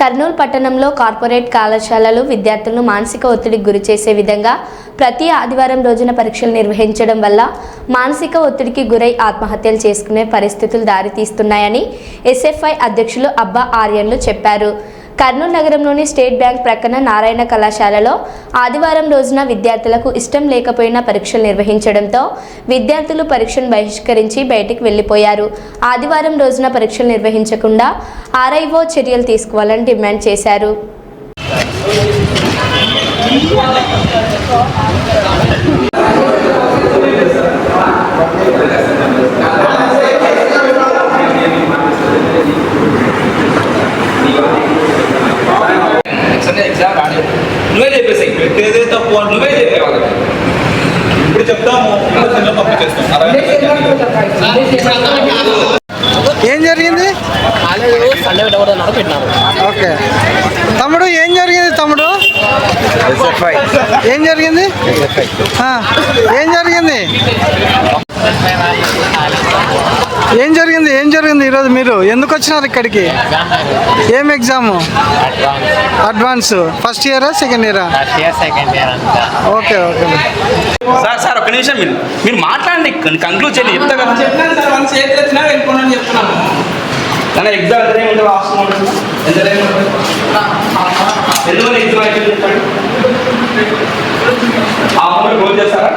కర్నూలు పట్టణంలో కార్పొరేట్ కళాశాలలు విద్యార్థులను మానసిక ఒత్తిడికి గురి చేసే విధంగా ప్రతి ఆదివారం రోజున పరీక్షలు నిర్వహించడం వల్ల మానసిక ఒత్తిడికి గురై ఆత్మహత్యలు చేసుకునే పరిస్థితులు దారితీస్తున్నాయని ఎస్ఎఫ్ఐ అధ్యక్షులు అబ్బా ఆర్యన్లు చెప్పారు. కర్నూలు నగరంలోని స్టేట్ బ్యాంక్ ప్రక్కన నారాయణ కళాశాలలో ఆదివారం రోజున విద్యార్థులకు ఇష్టం లేకపోయినా పరీక్షలు నిర్వహించడంతో విద్యార్థులు పరీక్షను బహిష్కరించి బయటికి వెళ్ళిపోయారు ఆదివారం రోజున పరీక్షలు నిర్వహించకుండా ఆర్ఐఓ చర్యలు తీసుకోవాలని డిమాండ్ చేశారు సండే ఎగ్జామ్ రాలేదు నువ్వే చెప్పేసి నువ్వే చెప్పే వాళ్ళకి. ఇప్పుడు చెప్తాము చేస్తాం ఏం జరిగింది? ఓకే. తమ్ముడు ఏం జరిగింది తమ్ముడు? ఏం జరిగింది? ఏం జరిగింది? ఏం జరిగింది? ఏం జరిగింది ఈరోజు మీరు? ఎందుకు వచ్చినారు ఇక్కడికి? ఏం ఎగ్జామ్ అడ్వాన్స్ ఫస్ట్ ఇయరా సెకండ్ ఇయరా second okay okay sir sir ఒక నిమిషం మీరు మీరు మాట్లాడండి. కంక్లూడ్ చేయండి. చెప్తా కదా. కానీ ఎగ్జామ్ ఎంత టైం ఉంటుంది? లాస్ట్ ఎంత టైం ఉంటుంది? ఎందువల్ల ఎగ్జామ్ అయిపోయింది చెప్పండి చేస్తారా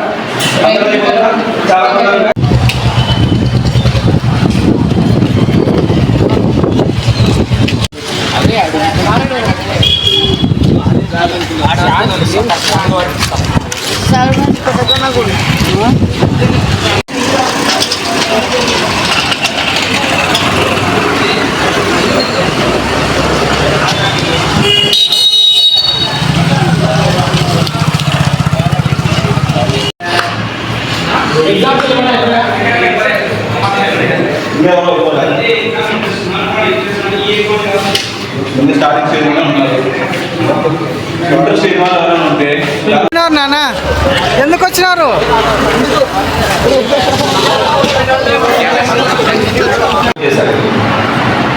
అందరూ అయిపోతుందా? చాలా తొందరగా. ముందు స్టార్టింగ్ ఉన్నారు. ఇంట్రెస్ట్ ఉంటే నాన్న. ఎందుకు వచ్చినారు? చేశారు.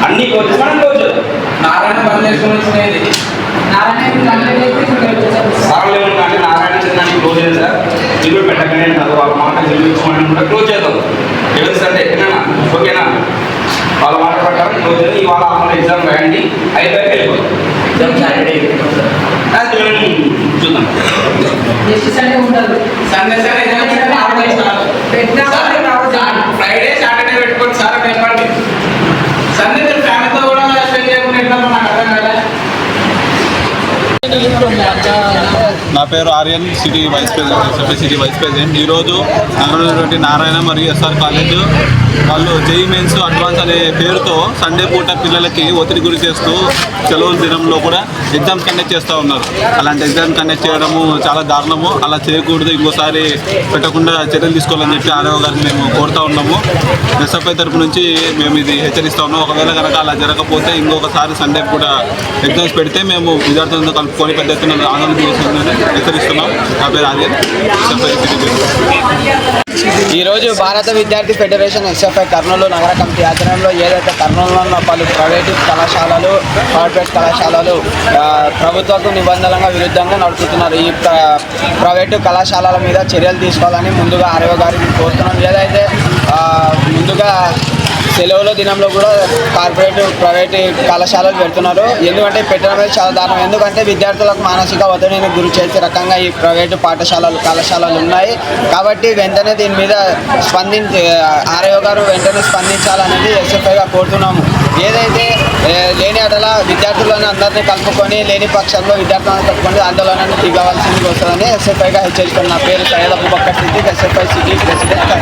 అన్ని మనం నారాయణ వచ్చినది ఏమన్నా అంటే నారాయణ చిన్నాన్ని క్లోజ్ సార్ జిల్లు పెట్టకనే మాట జిల్లు కూడా క్లోజ్ చేద్దాం. ఎవరి సండే ఎక్కడైనా ఎగ్జామ్ రాయండి అయిపోయాక వెళ్ళిపోతాం అది మేము చూద్దాం. సండే సండే ఫ్రైడే సాటర్డే పెట్టుకోండి సార్ చెప్పండి. సండే మీరు ఫ్యామిలీతో కూడా స్పెండ్ చేయకుండా ఎట్లా నాకు అర్థం నా పేరు Aryan city vice president city vice president. ఈరోజు నారాయణ మరియు ఎస్ఆర్ కాలేజ్. వాళ్ళు జేఈ మెయిన్స్ అడ్వాన్స్ అనే పేరుతో సండే పూట పిల్లలకి ఒత్తిడి గురి చేస్తూ సెలవుల దినంలో కూడా ఎగ్జామ్స్ కండక్ట్ చేస్తూ ఉన్నారు. అలాంటి ఎగ్జామ్ కండక్ట్ చేయడము చాలా దారుణము. అలా చేయకూడదు ఇంకోసారి పెట్టకుండా చర్యలు తీసుకోవాలని చెప్పి ఆర్ఓ గారిని మేము కోరుతా ఉన్నాము. ఎస్ఎఫ్ఐ తరపు నుంచి మేము ఇది హెచ్చరిస్తా ఉన్నాం ఒకవేళ కనుక అలా జరగకపోతే ఇంకొకసారి సండే కూడా ఎగ్జామ్స్ పెడితే మేము విద్యార్థులతో కలుపుకొని పెద్ద ఎత్తున ఆందోళన చేస్తుందని హెచ్చరిస్తున్నాం. నా పేరు ఆర్యన్. ఎస్ఎఫ్ఐ ఈరోజు భారత విద్యార్థి ఫెడరేషన్ ఎస్ఎఫ్ఐ కర్నూలు నగర కమిటీ ఆధ్వర్యంలో ఏదైతే కర్నూలులో ఉన్న పలు ప్రైవేటు కళాశాలలు కార్పొరేట్ కళాశాలలు ప్రభుత్వకు నిబంధనలకు విరుద్ధంగా నడుపుతున్నారు. ఈ ప్రైవేటు కళాశాలల మీద చర్యలు తీసుకోవాలని ముందుగా ఆర్యో గారిని కోరుతున్నాం. ఏదైతే ముందుగా సెలవుల దినంలో కూడా కార్పొరేట్ ప్రైవేట్ కళాశాలలు పెడుతున్నారు. ఎందుకంటే పెట్టడం అనేది చాలా దారుణం. ఎందుకంటే విద్యార్థులకు మానసిక ఒత్తిడిని గురి చేసే రకంగా ఈ ప్రైవేటు పాఠశాలలు కళాశాలలు ఉన్నాయి. కాబట్టి వెంటనే దీని మీద స్పందించి ఆర్యో గారు వెంటనే స్పందించాలనేది ఎస్ఎఫ్ఐగా కోరుతున్నాము. ఏదైతే లేని అటల విద్యార్థులను అందరినీ కలుపుకొని లేని పక్షంలో విద్యార్థులను కలుపుకొని ఆందోళనను దిగవలసింది వస్తుందని ఎస్ఎఫ్ఐగా హెచ్చరిస్తున్న నా పేరు Syed Abubakar Siddiq SFI city president.